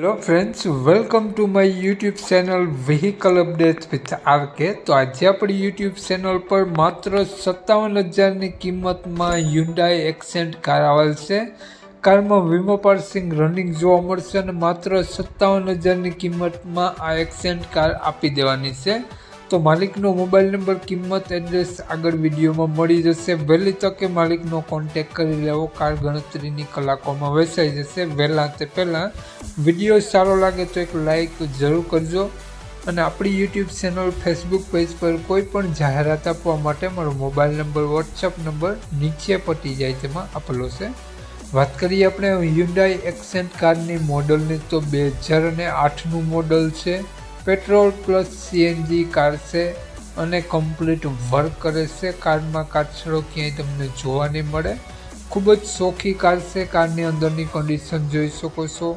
Hello friends welcome to my YouTube channel vehicle update with RK તો આજે આપણી YouTube channel પર માત્ર સત્તાવન હજારની કિંમતમાં યુન્ડાઈ એક્સેન્ટ કાર આવેલ છે. કારમાં વીમો પાર્સિંગ રનિંગ જોવા મળશે અને માત્ર સત્તાવન હજારની કિંમતમાં આ એક્સેન્ટ કાર આપી દેવાની છે. તો માલિકનો મોબાઈલ નંબર કિંમત એડ્રેસ આગળ વિડીયોમાં મળી જશે. વહેલી તકે માલિકનો કોન્ટેક કરી લેવો. કાર ગણતરીની કલાકોમાં વેચાઈ જશે. વહેલા તે પહેલાં વીડિયો સારો લાગે તો એક લાઈક જરૂર કરજો. અને આપણી યુટ્યુબ ચેનલ ફેસબુક પેજ પર કોઈ પણ જાહેરાત આપવા માટે મારો મોબાઈલ નંબર વોટ્સઅપ નંબર નીચે પટી જાય તેમાં આપેલો છે. વાત કરીએ આપણે હ્યુન્ડાઈ એક્સેન્ટ કારની મોડલની તો બે હજાર અને આઠનું મોડલ છે. પેટ્રોલ પ્લસ સીએનજી કાર છે અને કમ્પ્લીટ વર્ક કરે છે. કારમાં કાચરો ક્યાંય તમને જોવા નહીં મળે. ખૂબ જ સોખી કાર છે. કારની અંદરની કન્ડિશન જોઈ શકો છો.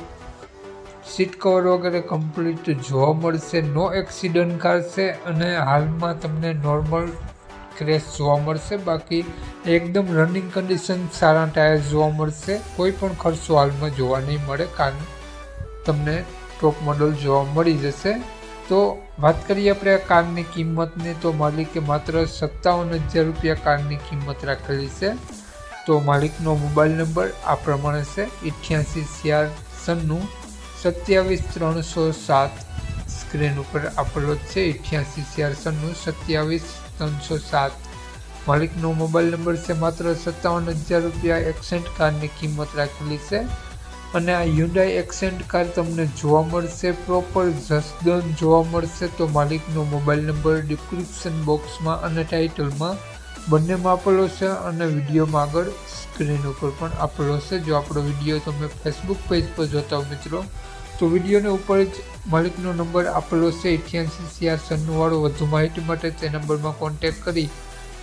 સીટ કવર વગેરે કમ્પ્લીટ જોવા મળશે. નો એક્સિડન્ટ કાર છે અને હાલમાં તમને નોર્મલ ક્રેશ જોવા મળશે. બાકી એકદમ રનિંગ કન્ડિશન સારા ટાયર જોવા મળશે. કોઈ પણ ખર્ચો હાલમાં જોવા નહીં મળે. કાર તમને ટોપ મોડલ જોવા મળી જશે. તો વાત કરીએ આપણે કારની કિંમતની, તો માલિકે માત્ર સત્તાવન હજાર રૂપિયા કારની કિંમત રાખેલી છે. તો માલિકનો મોબાઈલ નંબર આ પ્રમાણે છે અઠ્યાસી ચાર સન્નું સત્યાવીસ ત્રણસો સાત. સ્ક્રીન ઉપર આપેલો છે અઠ્યાસી ચાર સન્નું સત્યાવીસ ત્રણસો સાત. માલિકનો મોબાઈલ નંબર છે, માત્ર સત્તાવન હજાર રૂપિયા એક્સેન્ટ કારની કિંમત રાખેલી છે. અને આ યુન્ડાઈ એક્સેન્ટ કાર તમને જોવા મળશે. પ્રોપર જસદન જોવા મળશે તો માલિકનો મોબાઈલ નંબર ડિસ્ક્રિપ્શન બોક્સમાં અને ટાઇટલમાં બંનેમાં આપેલો છે અને વિડીયોમાં આગળ સ્ક્રીન ઉપર પણ આપેલો છે. જો આપણો વીડિયો તમે ફેસબુક પેજ પર જોતા હો મિત્રો, તો વિડીયોને ઉપર જ માલિકનો નંબર આપેલો છે. અઠ્યાસી સીઆર સન્નુવાળો વધુ માહિતી માટે તે નંબરમાં કોન્ટેક કરી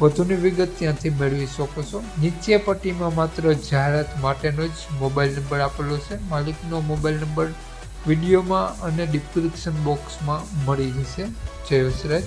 વધુની વિગત ત્યાંથી મેળવી શકો છો. નીચે પટ્ટીમાં માત્ર જાહેરાત માટેનો જ મોબાઈલ નંબર આપેલો છે. માલિકનો મોબાઈલ નંબર વિડીયોમાં અને ડિસ્ક્રિપ્શન બોક્સમાં મળી જશે. જય વસરાજ